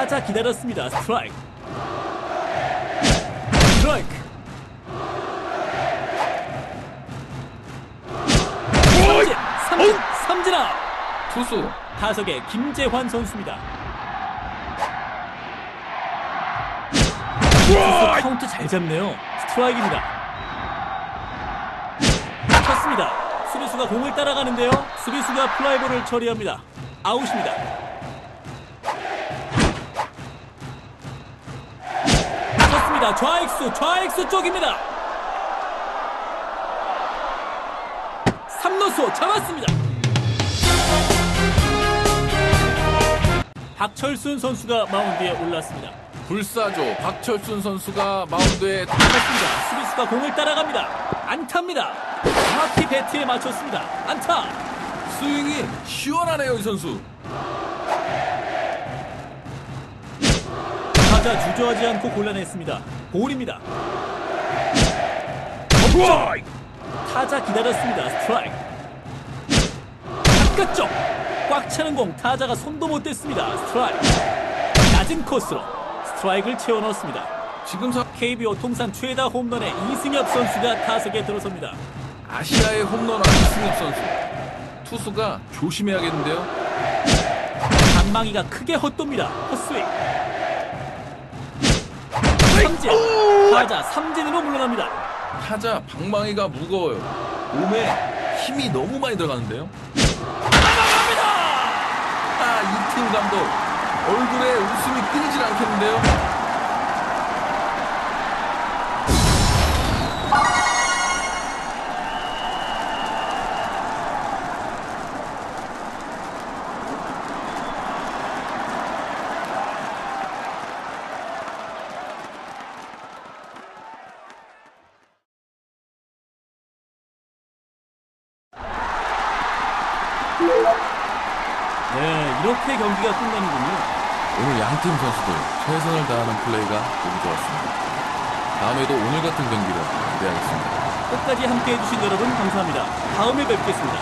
타자 기다렸습니다. 스트라이크. 스트라이크. 삼진, 삼진, 삼진 아웃. 투수 타석의 김재환 선수입니다. 투수 카운트 잘 잡네요. 스트라이크입니다. 쳤습니다. 수비수가 공을 따라가는데요. 수비수가 플라이볼을 처리합니다. 아웃입니다. 쳤습니다. 좌익수, 좌익수 쪽입니다. 삼루수 잡았습니다. 박철순 선수가 마운드에 올랐습니다. 불사조 박철순 선수가 마운드에 쳤습니다. 수비수가 공을 따라갑니다. 안타입니다. 정확히 배트에 맞췄습니다. 안타. 스윙이 시원하네요 이 선수 타자 주저하지 않고 골라냈습니다. 볼입니다. 멈춰! 타자 기다렸습니다. 스트라이크. 바깥쪽. 꽉 차는 공 타자가 손도 못 댔습니다. 스트라이크. 낮은 코스로 스트라이크를 채워 넣었습니다. 지금 사 KBO 통산 최다 홈런의 이승엽 선수가 타석에 들어섭니다. 아시아의 홈런왕 이승엽 선수 투수가 조심해야겠는데요 방망이가 크게 헛돕니다. 헛스윙. 삼진. 타자 삼진으로 물러납니다. 타자 방망이가 무거워요 몸에 힘이 너무 많이 들어가는데요 나갑니다. 아이 팀 감독 얼굴에 웃음이 끊이질 않겠는데요 네, 이렇게 경기가 끝나는군요. 오늘 양 팀 선수들 최선을 다하는 플레이가 보기 좋았습니다 다음에도 오늘 같은 경기를 기대하겠습니다 끝까지 함께 해 주신 여러분 감사합니다. 다음에 뵙겠습니다.